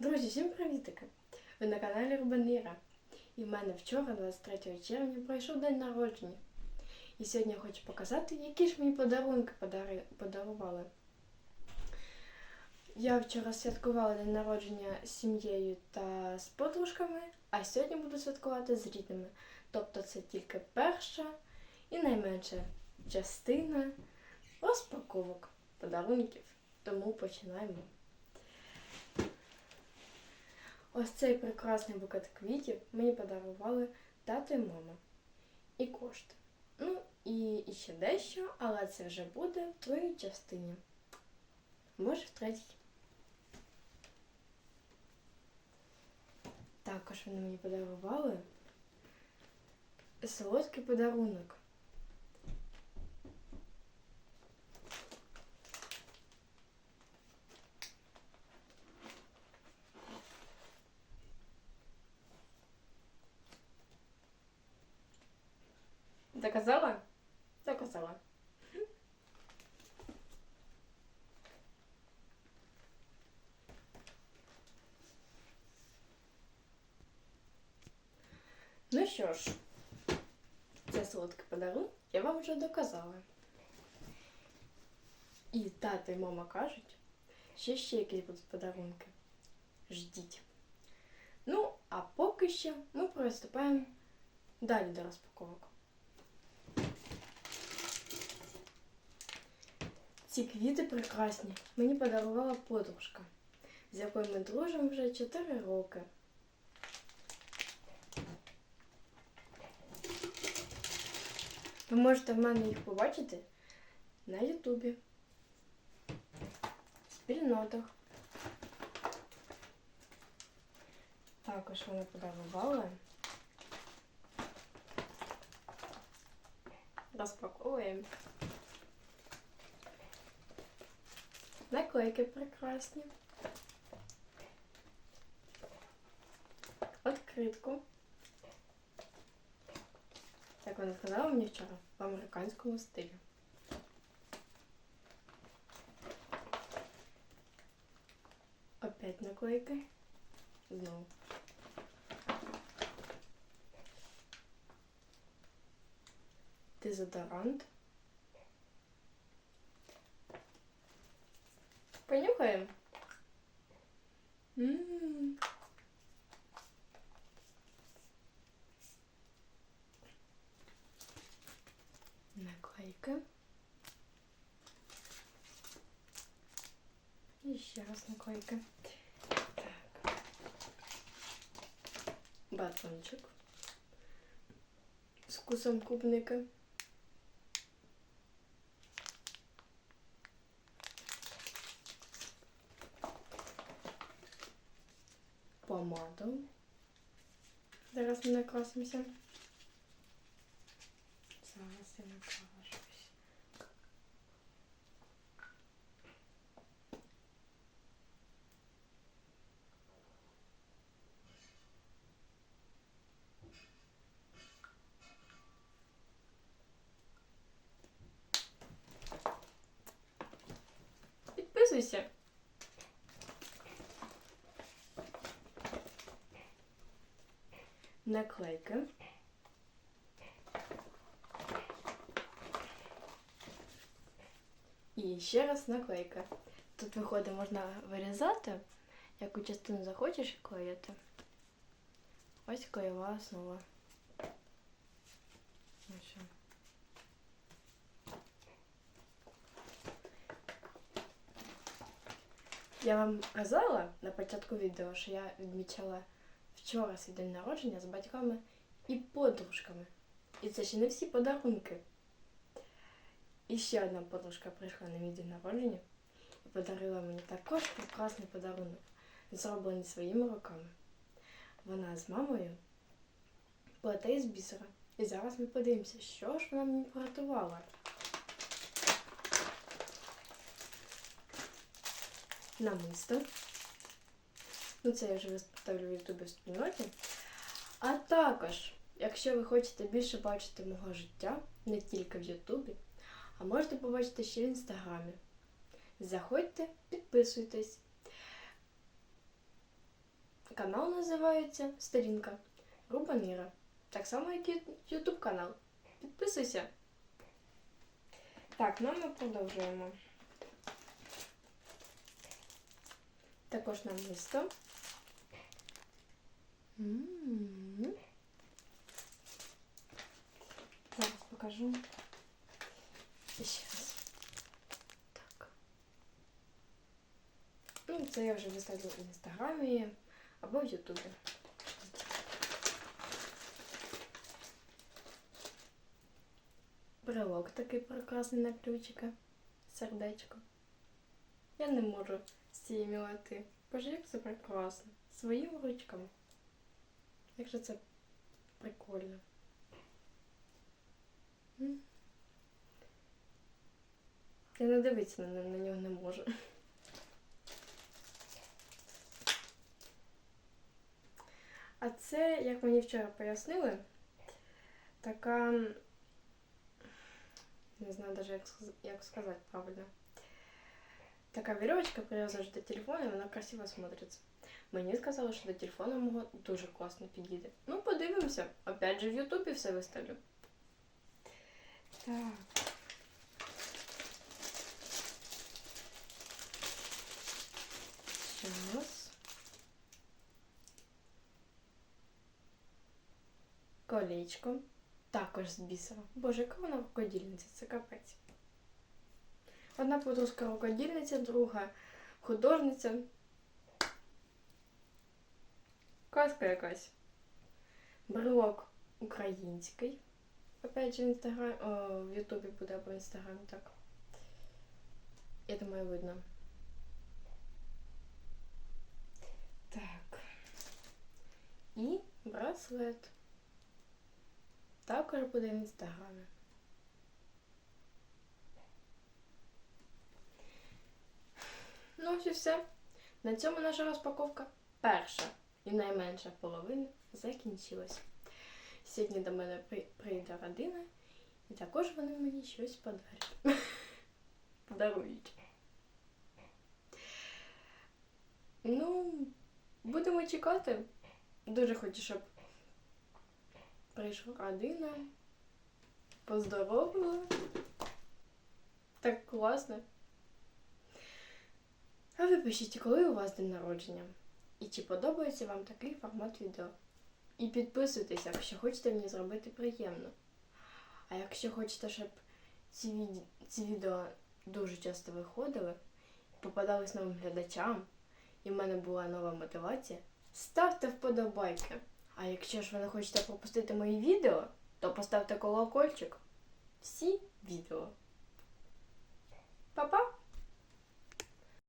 Друзі, всім привітики! Ви на каналі Рубаніра. І в мене вчора, 23 червня, пройшов день народження. І сьогодні я хочу показати, які ж мені подарунки подари- подарували. Я вчора святкувала день народження з сім'єю та з подружками, а сьогодні буду святкувати з рідними. Тобто це тільки перша і найменша частина розпаковок подарунків. Тому починаємо. Ось цей прекрасний букет квітів мені подарували тато і мама. І кошти. Ну і, і ще дещо, але це вже буде в твоїй частині. Може, в третій. Також вони мені подарували солодкий подарунок. Ну що ж, це солодкий подарунок я вам вже доказала. І тато і мама кажуть, що ще якісь будуть подарунки. Ждіть. Ну, а поки що ми приступаємо далі до розпаковок. Ці квіти прекрасні. Мені подарувала подружка, з якою ми дружимо вже 4 роки. Ви можете в мене їх побачити на Ютубі, в спільнотах. Також вона подарувала. Розпаковуємо. Наклейки прекрасні. Откритку. Як вона сказала мені вчора, в американському стилі. Опять наклейки. Знову. Дезодорант. Понюхаем. М. Наклейка. И еще раз наклейка. Так. Батончик. С вкусом клубника. помаду. Зараз ми накрасимося. Зараз я накрашусь. Підписуйся. наклейки. І ще раз наклейка. Тут виходить, можна вирізати, яку частину захочеш клеїти. Ось клеєва основа. Ось. Я вам казала на початку відео, що я відмічала вчора свій день народження з батьками і подружками. І це ще не всі подарунки. І ще одна подружка прийшла на мій день народження і подарила мені також прекрасний подарунок, зроблений своїми руками. Вона з мамою плете із бісера. І зараз ми подивимося, що ж вона мені приготувала. Намисто. Ну, це я вже виставлю в Ютубі в спільноті. А також, якщо ви хочете більше бачити мого життя, не тільки в Ютубі, а можете побачити ще в інстаграмі. Заходьте, підписуйтесь. Канал називається Сторінка Руба Міра. Так само, як і YouTube канал. Підписуйся. Так, ну ми продовжуємо. Також нам місто. Зараз покажу. Раз. Так. Ну, це я вже виставлю в інстаграмі або в Ютубі. Брелок такий прекрасний на ключика. Сердечко. Я не можу з цієї мілоти. Боже, як це прекрасно. Своїми ручками. Як же це прикольно. Я не дивитися на, на нього не можу. А це, як мені вчора пояснили, така. Не знаю даже, як, як сказати правильно. Така вірьовочка прив'язуєш до телефона, і вона красиво смотриться. Мені сказали, що до телефона мого дуже класно підійде. Ну, подивимося. Опять же в Ютубі все виставлю. Так. Сейчас. Колечко. Також з бісера. Боже, яка вона рукодільниця, це капець. Одна подружка рукодільниця, друга художниця. Казка якась. Брелок український. Опять же в інстаграм, о, в Ютубі буде або в інстаграмі, так. Я думаю, видно. Так. І браслет. Також буде в інстаграмі. Ну, ось і все. На цьому наша розпаковка перша і найменша половина закінчилась. Сьогодні до мене прийде родина, і також вони мені щось подарять. Подарують. Ну, будемо чекати. Дуже хочу, щоб прийшла родина, поздоровила. Так класно. А ви пишіть, коли у вас день народження? І чи подобається вам такий формат відео? І підписуйтесь, якщо хочете мені зробити приємно. А якщо хочете, щоб ці, від... ці відео дуже часто виходили, попадались новим глядачам, і в мене була нова мотивація, ставте вподобайки. А якщо ж ви не хочете пропустити мої відео, то поставте колокольчик. Всі відео. Па-па!